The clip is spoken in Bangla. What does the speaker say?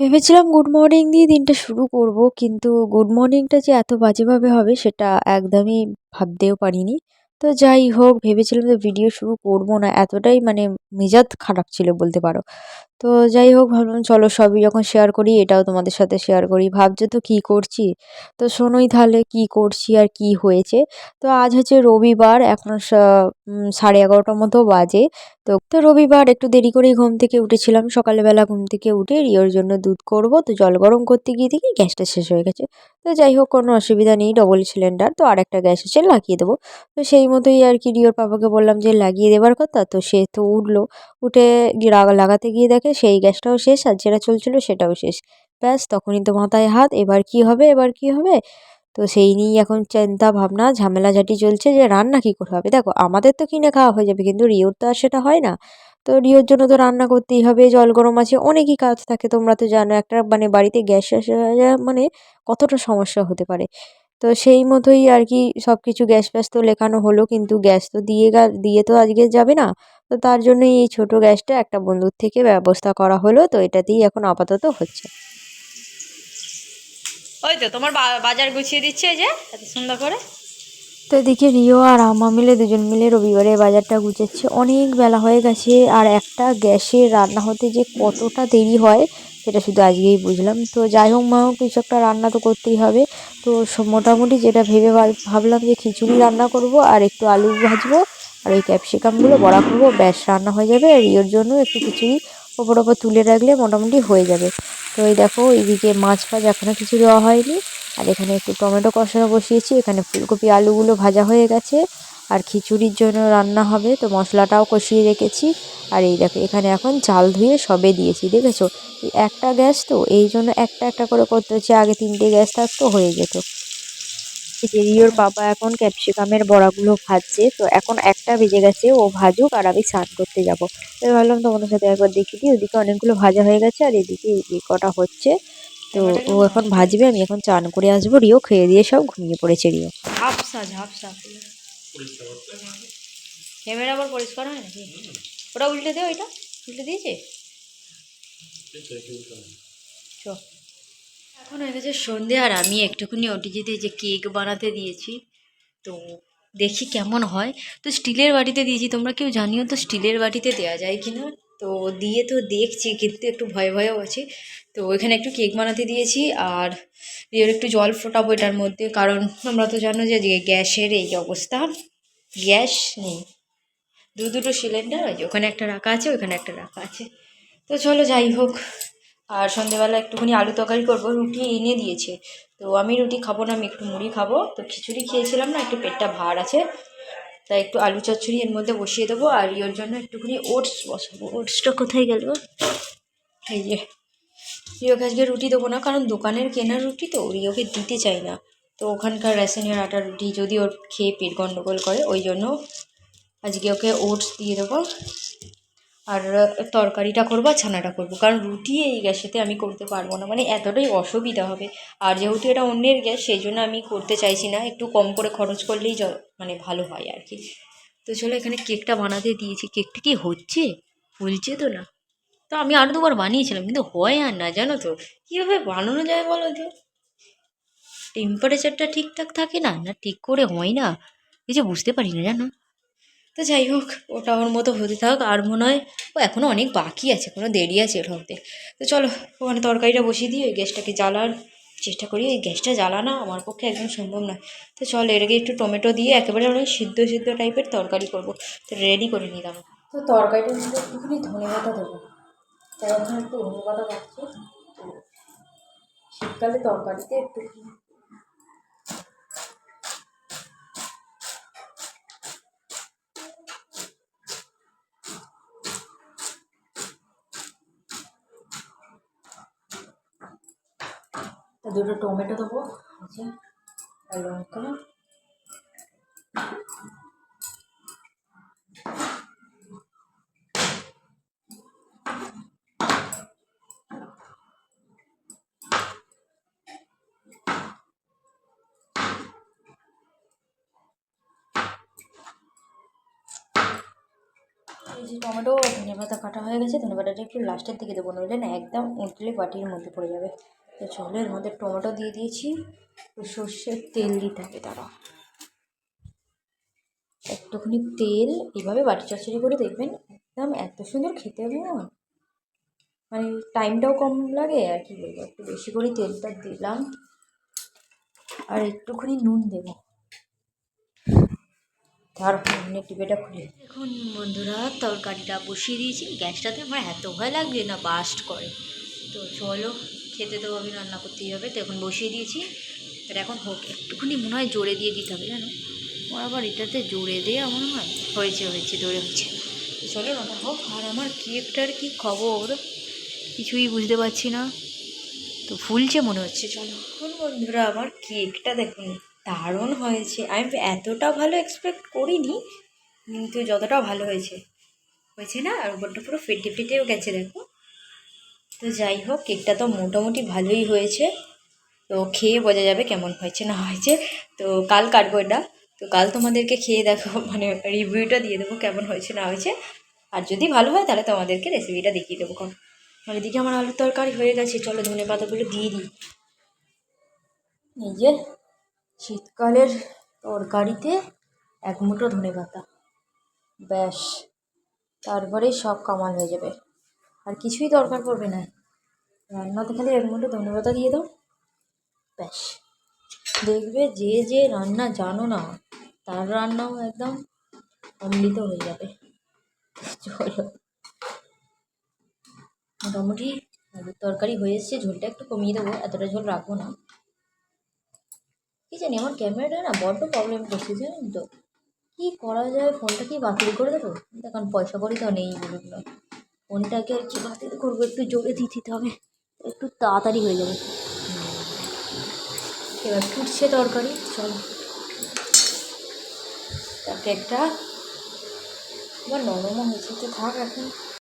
ভেবেছিলাম গুড মর্নিং দিয়ে দিনটা শুরু করব, কিন্তু গুড মর্নিংটা যে এত বাজেভাবে হবে সেটা একদমই ভাবতেও পারিনি। তো যাই হোক, ভেবেছিলাম যে ভিডিও শুরু করব না, এতটাই মানে মেজাজ খারাপ ছিল বলতে পারো। তো যাই হোক, ভাবলাম চলো সবই যখন শেয়ার করি, এটাও তোমাদের সাথে শেয়ার করি। ভাবছ তো কী করছি? তো শোনোই তাহলে কী করছি আর কি হয়েছে। তো আজ হচ্ছে রবিবার, এখন সাড়ে এগারোটার মতো বাজে। তো তো রবিবার একটু দেরি করেই ঘুম থেকে উঠেছিলাম। সকালবেলা ঘুম থেকে উঠে রিওর জন্য দুধ করব। তো জল গরম করতে গিয়ে দেখি গ্যাসটা শেষ হয়ে গেছে। তো যাই হোক, কোনো অসুবিধা নেই ডবল সিলিন্ডার তো আরেকটা গ্যাস এসে লাগিয়ে দেবো। তো সেই মতোই আর কি রিওর পাপাকে বললাম যে লাগিয়ে দেবার কথা। তো সে তো উঠল। উঠে লাগাতে গিয়ে দেখে সেই গ্যাসটাও শেষ আর যেটা চলছিল সেটাও শেষ। ব্যাস, তখনই তো মাথায় হাত, এবার কি হবে, এবার কি হবে? তো সেই নিয়েই এখন চিন্তা ভাবনা, ঝামেলাঝাটি চলছে যে রান্না কী করে হবে। দেখো, আমাদের তো কিনে খাওয়া হয়ে যাবে, কিন্তু রিওর তো আর সেটা হয় না। তো রিওর জন্য তো রান্না করতেই হবে, জল গরম আছে, অনেকই কাজ থাকে তোমরা তো জানো, একটা মানে বাড়িতে গ্যাস মানে কতটা সমস্যা হতে পারে। তো সেই মতোই আর কি সব কিছু গ্যাস ফ্যাস তো লেখানো হলো, কিন্তু গ্যাস তো দিয়ে দিয়ে তো আজকে যাবে না। তো তার জন্যই এই ছোট গ্যাসটা একটা বন্ধুর থেকে ব্যবস্থা করা হলো, তো এটাতেই এখন আপাতত হচ্ছে। ওই তো তোমার বাজার গুছিয়ে দিচ্ছে যে, এত সুন্দর করে। তো এদিকে রিও আর আমা মিলে দুজন মিলে রবিবারে বাজারটা গুছাচ্ছে। অনেক বেলা হয়ে গেছে আর একটা গ্যাসে রান্না হতে যে কতটা দেরি হয় সেটা শুধু আজকেই বুঝলাম। তো যাই হোক মা হোক কিছু একটা রান্না তো করতেই হবে। তো মোটামুটি যেটা ভেবে ভাব- ভাবলাম যে খিচুড়ি রান্না করব আর একটু আলু ভাজবো আর ওই ক্যাপসিকামগুলো বড়া করব, ব্যাস রান্না হয়ে যাবে। আর রিওর জন্য একটু খিচুড়ি ওপর ওপর তুলে রাখলে মোটামুটি হয়ে যাবে। তো এই দেখো, এইদিকে মাছ ফাছ এখনও কিছু দেওয়া হয়নি। আর এখানে একটু টমেটো কষানো বসিয়েছি, এখানে ফুলকপি, আলুগুলো ভাজা হয়ে গেছে, আর খিচুড়ির জন্য রান্না হবে, তো মশলাটাও কষিয়ে রেখেছি, আর এই দেখো, এখানে এখন চাল ধুয়ে সবে দিয়েছি, দেখেছ? একটা গ্যাস তো, এই জন্য একটা একটা করে করতে হচ্ছে, আগে তিনটে গ্যাস থাকতো, হয়ে যেত। রিওর বাবা এখন ক্যাপসিকামের বড়াগুলো ভাজছে, তো এখন একটা ভেজে গেছে, ও ভাজুক আর আমি স্নান করতে যাব। তো ভাবলাম তোমাদের সাথে একবার দেখিয়ে দিই, ওদিকে অনেকগুলো ভাজা হয়ে গেছে, আর এদিকে এই কটা হচ্ছে তো ও এখন ভাজবে আমি এখন চান করে আসব রিও খেয়ে দিয়ে সব ঘুমিয়ে পড়েছে রিও। ঝাপসা ঝাপসা। ক্যামেরা আবার পরিষ্কার হয় নাকি? ওটা উল্টে দে ওইটা উল্টে দিয়েছে? চ। এখন হয়ে গেছে সন্ধে আর আমি একটুখানি ওটিজিতে যে কেক বানাতে দিয়েছি তো দেখি কেমন হয়। তো স্টিলের বাটিতে দিয়েছি তোমরা কেউ জানিও তো স্টিলের বাটিতে দেওয়া যায় কি না তো দিয়ে তো দেখছি, কিন্তু একটু ভয় ভয়ও আছে। তো এখানে একটু কেক বানাতে দিয়েছি আর এর একটু জল ফোটাবো এটার মধ্যে, কারণ আমরা তো জানো যে গ্যাসের এই অবস্থা। গ্যাস নেই। দু দুটো সিলিন্ডার ওখানে একটা রাখা আছে ওখানে একটা রাখা আছে। তো চলো যাই হোক। আর সন্ধেবেলা একটুখানি আলু তরকারি করব, রুটি এনে দিয়েছে। তো আমি রুটি খাব না, আমি একটু মুড়ি খাব। তো খিচুড়ি খেয়েছিলাম না, একটু পেটটা ভার আছে। তাই একটু আলু চচ্চড়ি এর মধ্যে বসিয়ে দেবো আর ইয়োর জন্য একটুখানি ওটস বসাবো। ওটসটা কোথায় গেল? এই যে রিওকে আজকে রুটি দেবো না কারণ দোকানের কেনা রুটি তো রিওকে দিতে চাই না। তো ওখানকার রেশনের আটার রুটি যদি ওর খেয়ে পেট গণ্ডগোল করে ওই জন্য আজকে ওকে ওটস দিয়ে দেবো। আর তরকারিটা করব আর ছানাটা করব। কারণ রুটি এই গ্যাসেতে আমি করতে পারব না। মানে এতটাই অসুবিধা হবে। আর যেহেতু এটা অন্যের গ্যাস, সেই জন্য আমি করতে চাইছি না। একটু কম করে খরচ করলেই মানে ভালো হয় আর কি। তো চলো এখানে কেকটা বানাতে দিয়েছি। কেকটা কি হচ্ছে? ফুলছে তো না। তো আমি আরও দুবার বানিয়েছিলাম, কিন্তু হয় আর না, জানো তো। কীভাবে বানানো যায় বলো তো? টেম্পারেচারটা ঠিকঠাক থাকে না? না ঠিক করে হয় না? কিছু বুঝতে পারি না জানো? তো যাই হোক, ওটা ওর মতো হতে থাক, আর মনে হয় ও এখনও অনেক বাকি আছে, কোনো দেরি আছে ওটা হতে তো চলো, ওখানে তরকারিটা বসিয়ে দিই, ওই গ্যাসটাকে জ্বালার চেষ্টা করি। ওই গ্যাসটা জ্বালানো আমার পক্ষে একদম সম্ভব নয়। তো চল এটাকে একটু টমেটো দিয়ে একেবারে অনেক সিদ্ধ সিদ্ধ টাইপের তরকারি করব। তো রেডি করে নিলাম। তো তরকারিটার মধ্যে একটুখানি ধনে পাতা দেবো। তাই একটু ধনে পাতা পাচ্ছি শীতকালে তরকারিতে একটু দুটো টমেটো দেবো আচ্ছা, আছে লঙ্কা। টমেটো ধনে পাতা কাটা হয়ে গেছে ধনে পাতাটা একটু লাস্টের দিকে দেবো, নইলে না একদম উঁতলে বাটির মধ্যে পড়ে যাবে। তো চলো এর মধ্যে টমেটো দিয়ে দিয়েছি। তো সর্ষের তেল দিতে হবে তারা একটুখানি তেল, এভাবে বাটি চচ্চড়ি করে দেখবেন একদম এত সুন্দর খেতে হবে, না? মানে টাইমটাও কম লাগে, আর কি বলব, একটু বেশি করে তেলটা দিলাম। আর একটুখানি নুন দেবো। তারপর এমনি টিপেটা খুলে। এখন বন্ধুরা, তরকারিটা বসিয়ে দিয়েছি। গ্যাসটাতে আমার এত ভয় লাগবে না, বাস্ট করে। তো চলো খেতে তো আমি রান্না করতেই হবে তো এখন বসিয়ে দিয়েছি। এটা এখন হোক একটুখানি মনে হয় জোরে দিয়ে দিতে হবে জানো? আমার আবার এটাতে জোরে দিয়ে মনে হয়? হয়েছে হয়েছে জোরে হচ্ছে চলো রান্না হোক আর আমার কেকটার কি খবর? কিছুই বুঝতে পারছি না। তো ফুলছে মনে হচ্ছে চলো। এখন বন্ধুরা আমার কেকটা দেখুন দারুণ হয়েছে। আমি এতটা ভালো এক্সপেক্ট করিনি কিন্তু যতটা ভালো হয়েছে। হয়েছে না? আর উপরটা পুরো ফেটে ফেটেও গেছে দেখো। তো যাই হোক, কেকটা তো মোটামুটি ভালোই হয়েছে। তো খেয়ে বোঝা যাবে কেমন হয়েছে, না হয়েছে। তো কাল কাটবো এটা। তো কাল তোমাদেরকে খেয়ে দেখো মানে রিভিউটা দিয়ে দেবো কেমন হয়েছে, না হয়েছে। আর যদি ভালো হয়, তাহলে তোমাদেরকে রেসিপিটা দেখিয়ে দেবো কারণ আর এদিকে আমার আলুর তরকারি হয়ে গেছে, চলো ধনে পাতাগুলো দিয়ে দিই। এই যে, শীতকালের তরকারিতে এক মুঠো ধনে পাতা। ব্যাস, তারপরেই সব কামাল হয়ে যাবে। আর কিছুই দরকার পড়বে না। রান্নাতে খালি এক মুঠো ধনে পাতা দিয়ে দাও। ব্যাস। দেখবে যে যে রান্না জানো না, তার রান্নাও একদম অমৃত হয়ে যাবে। চলো। মোটামুটি আলুর তরকারি হয়ে এসছে, ঝোলটা একটু কমিয়ে দেবো, এতটা ঝোল রাখব না। কি জানি, আমার ক্যামেরাটা না বড্ড প্রবলেম করছে, জানেন তো? কী করা যায়, ফোনটা কি বাতিল করে দেবো? দেখুন, পয়সা করি তো নেই, বলুন ফোনটাকে আর কি বাতিল করব, একটু জোরে দিয়ে দিতে হবে। একটু তাড়াতাড়ি হয়ে যাবে। এবার ফুটছে তরকারি, চলো। তাকে একটা এবার নরমও হয়েছে তো থাক এখন।